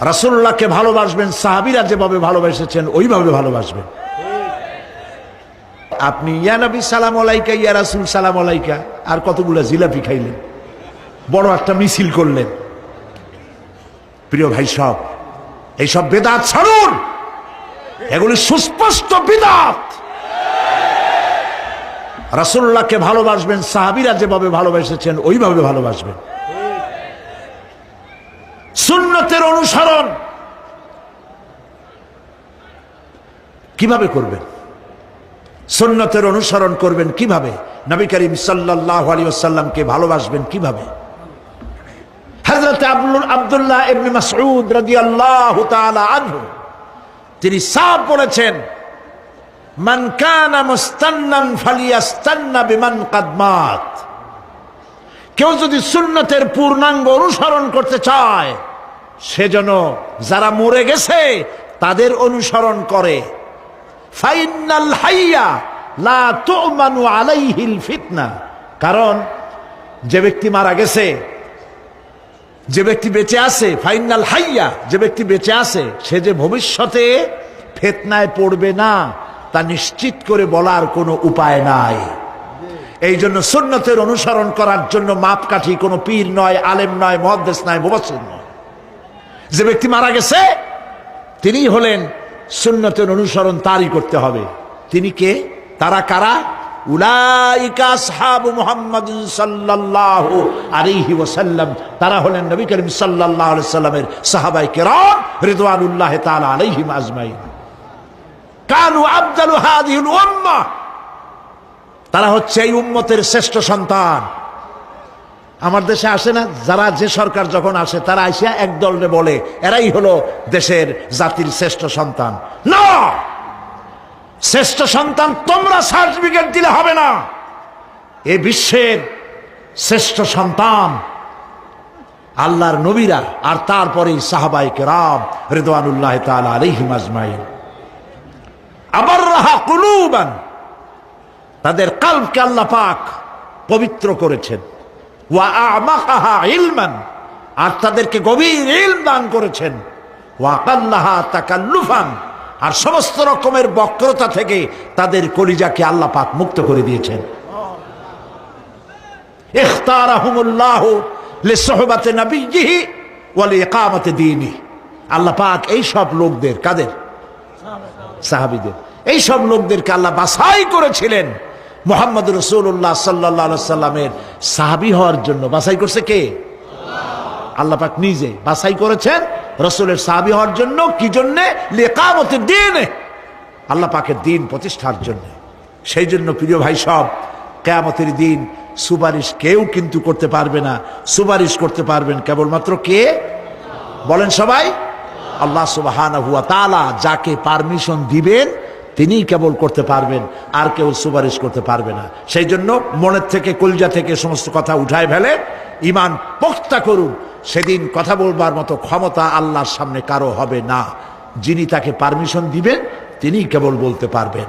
রাসুল্লাহকে ভালোবাসবেন, সাহাবিরা যেভাবে ভালোবেসেছেন, ওইভাবে ভালোবাসবেন। আপনি, ইয়া নবী, সালাম আলাইকা, ইয়া রাসুল, সালাম আলাইকা। আর কতগুলো জিলাপি খাইলেন। বড় একটা মিছিল করলেন। প্রিয় ভাই, সব, এইসব বেদাত ছাড়ুন। এগুলি সুস্পষ্ট বিদাত। রাসুল্লাহকে ভালোবাসবেন, সাহাবিরা যেভাবে ভালোবেসেছেন, ওইভাবে ভালোবাসবেন। সুন্নতের অনুসরণ। কীভাবে করবেন? সুন্নতের অনুসরণ করবেন কীভাবে? নবী করিম সাল্লাহ আলী আসাল্লামকে ভালোবাসবেন কীভাবে? হজরত আব্দুল আবদুল্লাহ ইবনে মাসউদ রাদিয়াল্লাহু তাআলা আনহু, তিনি সাফ বলেছেন, মান কানা মুস্তান্নান ফালিয়াস্তান্না বিমান কাদ মাত। কেউ যদি সুন্নতের পূর্ণাঙ্গ অনুসরণ করতে চায় সেজন্য যারা মরে গেছে, তাদের অনুসরণ করে। ফাইনাল হাইয়া লা তুমানু আলাইহিল ফিতনা। কারণ, যে ব্যক্তি মারা গেছে, যে ব্যক্তি বেঁচে আছে ফাইনাল হাইয়া, যে ব্যক্তি বেঁচে আছে, সে যে ভবিষ্যতে ফেতনায় পড়বে না, তা নিশ্চিত করে বলার কোনো উপায় নাই। এই জন্য সুন্নতের অনুসরণ করার জন্য মাপকাঠি কোনো পীর নয়, আলেম নয় মহাদ্দেশ নয় মুবাসির নয়। যে ব্যক্তি মারা গেছে, তিনি হলেন সুন্নতের অনুসরণ তারই করতে হবে। তিনি কে? তারা কারা? তারা হলেন নবী করিম আলাইহি সাল্লামের সাহাবায়ে কেরাম রিদওয়ানুল্লাহ তাআলা আলাইহিম আজমাইন। কানু আফদালু হাদিহিল উম্মাহ তারা হচ্ছে এই উম্মতের শ্রেষ্ঠ সন্তান। আমার দেশে আসে না, যারা যে সরকার যখন আসে, তারা আইসিয়া এক দলরে বলে, এরাই হলো দেশের জাতির শ্রেষ্ঠ সন্তান। না! শ্রেষ্ঠ সন্তান তোমরা সার্টিফিকেট দিলে হবে না। এ বিশ্বের শ্রেষ্ঠ সন্তান আল্লাহর নবীরা আর তারপরে সাহাবাই কেরাম রেদওয়ানুল্লাহ তাআলা আলাইহিম আজমাইন আবার রাহা কুলুবান, তাদের কালকে আল্লাহ পাক পবিত্র করেছেন। ওয়া আমাকাহা ইলমান। আর তাদেরকে গভীর ইলম দান করেছেন। ওয়া কাল্লাহা তাকাল্লুফান। আর সমস্ত রকমের বক্রতা থেকে তাদের কলিজাকে আল্লাহ পাক মুক্ত করে দিয়েছেন। ইখতারাহুমুল্লাহ লিসহবাতে নবিয়্যিহি ওয়া লিইকামাতি দীনিহি। আল্লাহ পাক এই সব লোকদের কাদের? সাহাবিদের। এই সব লোকদেরকে আল্লাহ বাছাই করেছিলেন। মোহাম্মদ রসুল্লাহ সাল্লাহ সাল্লামের সাহাবি হওয়ার জন্য বাছাই করছে কে? আল্লাহ। পাক নিজে বাছাই করেছেন রসুলের সাহাবি হওয়ার জন্য কি জন্যে? লেকামতের দিন। আল্লাহ পাকের দিন প্রতিষ্ঠার জন্য। সেই জন্য প্রিয় ভাই সব, কেয়ামতের দিন সুপারিশ কেউ কিন্তু করতে পারবে না। সুপারিশ করতে পারবেন কেবলমাত্র কে? বলেন সবাই। আল্লাহ সুবাহান হুয়া তালা যাকে পারমিশন দিবেন তিনিই কেবল করতে পারবেন, আর কেউ সুপারিশ করতে পারবে না। সেই জন্য মনের থেকে, কলজা থেকে সমস্ত কথা উঠায় ফেলে ইমান পোক্তা করুন। সেদিন কথা বলবার মতো ক্ষমতা আল্লাহর সামনে কারও হবে না। যিনি তাকে পারমিশন দিবেন, তিনিই কেবল বলতে পারবেন।